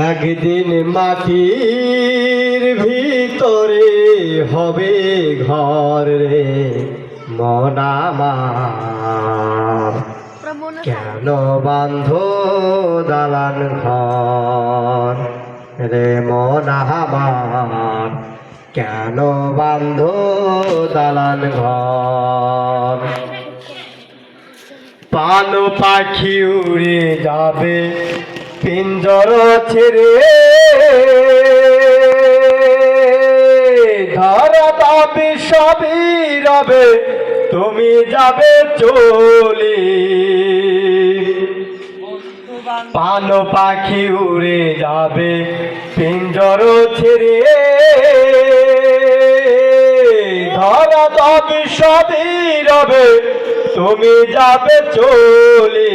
একদিন মাটির ভিতরে হবে ঘর রে মনামার কেন বান্ধ দালান ঘর রে মনামার কেন বান্ধ দালান ঘর? পান পাখি উড়ে যাবে পিঞ্জর ছেড়ে ধরা পাবে রবে, তুমি যাবে চলে। পান পাখি উড়ে যাবে পিঞ্জর ছেড়ে ধরা তবে সবই রবে, তুমি যাবে চলে।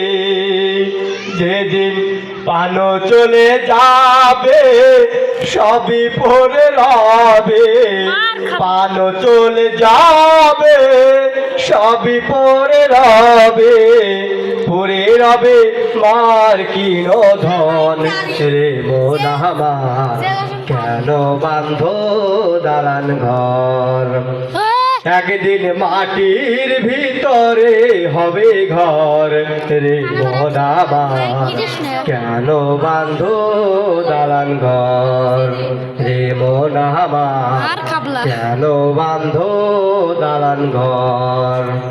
যেদিন পানো চলে যাবে সবই পরে রবে। পানো চলে যাবে সবই পরে রবে। পরে রবে মার কিন ধন রে মোনামার কেন বান্ধ দালান ঘর? একদিন মাটির ভিতরে হবে ঘর। রে বদাবা কেন বান্ধ দালান ঘর? রে মোনামার কেন বান্ধ দালান ঘর?